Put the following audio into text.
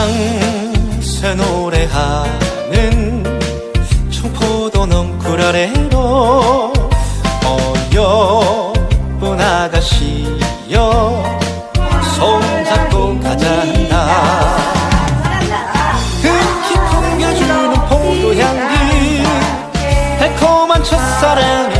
밤새 노래하는 청포도 넘굴 아래로 어여쁜 아가씨여 손 잡고 가자 한다. 등키 풍겨주는 포도 향기 달콤한 첫사랑의